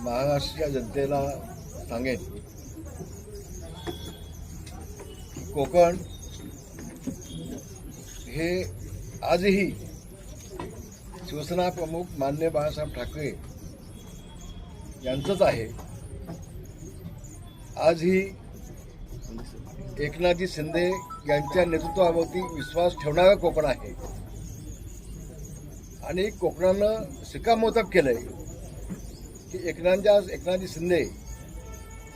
महाराष्ट्राच्या जनतेला सांगेन कोकण हे आजही शिवसेना प्रमुख मान्य बाळासाहेब ठाकरे यांचंच आहे. आजही एकनाथजी शिंदे यांच्या नेतृत्वावरती विश्वास ठेवणारं कोकण आहे. आणि कोकणानं शिक्कामोर्तब केलंय की एकनाथच्या एकनाथजी शिंदे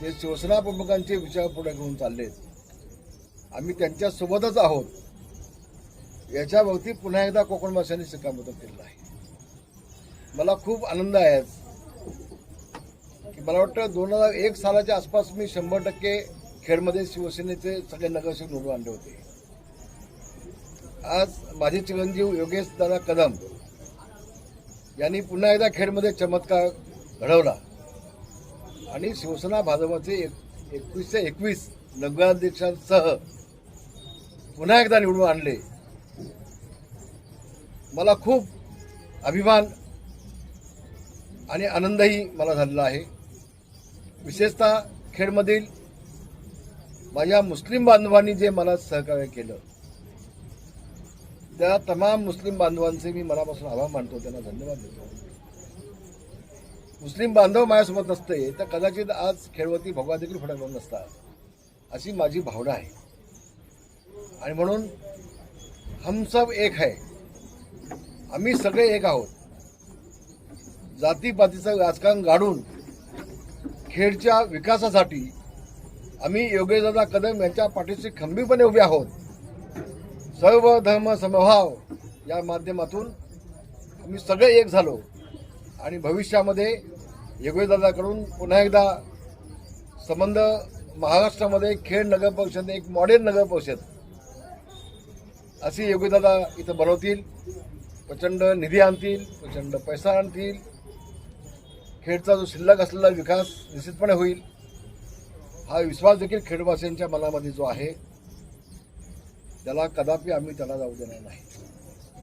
जे शिवसेना प्रमुखांचे विचार पुढे घेऊन चाललेत. आम्ही त्यांच्यासोबतच आहोत. याच्याभोवती पुन्हा एकदा कोकणवासियांनी शिक्कामोर्तब केलेलं आहे. मला खूप आनंद आहे की मला वाटतं दोन हजार एक सालाच्या आसपास मी शंभर टक्के खेडमध्ये शिवसेनेचे सगळे नगरसेवक निवडून आणले होते. आज माझे चिरंजीव योगेश दादा कदम यांनी पुन्हा एकदा खेडमध्ये चमत्कार घडवला. आणि शिवसेना भाजपचे एक एकवीस ते एकवीस नगराध्यक्षांसह पुन्हा एकदा निवडून आणले. मला खूप अभिमान आणि आनंदही मला झालेला आहे. विशेषतः खेडमधील माझ्या मुस्लिम बांधवांनी जे मला सहकार्य केलं त्या तमाम मुस्लिम बांधवांचे मी मनापासून आभार मानतो त्यांना धन्यवाद देतो. मुस्लिम बांधव माझ्यासोबत नसते तर कदाचित आज खेळवती भगवा देखील फडकला नसतात अशी माझी भावना आहे. आणि म्हणून हम सब एक आहे आम्ही सगळे एक आहोत. जातीपातीचं राजकारण गाडून खेडच्या विकासासाठी आम्ही योगेशदादा कदम यांच्या पाठीशी खंबीरपणे उभे आहोत. सर्व धर्म समभाव या माध्यमातून आम्ही सगळे एक झालो. आणि भविष्यामध्ये योगेशदादाकडून पुन्हा एकदा संबंध महाराष्ट्रामध्ये खेड नगर परिषद एक मॉडेल नगर परिषद अशी योगेशदादा इथं बनवतील प्रचंड निधी आणतील प्रचंड पैसा आणतील. खेडचा जो शिल्लक असलेला विकास निश्चितपणे होईल. हा विश्वास देखील खेडवासियांच्या मनामध्ये जो आहे त्याला कदापि आम्ही त्याला जाऊ देणार नाही.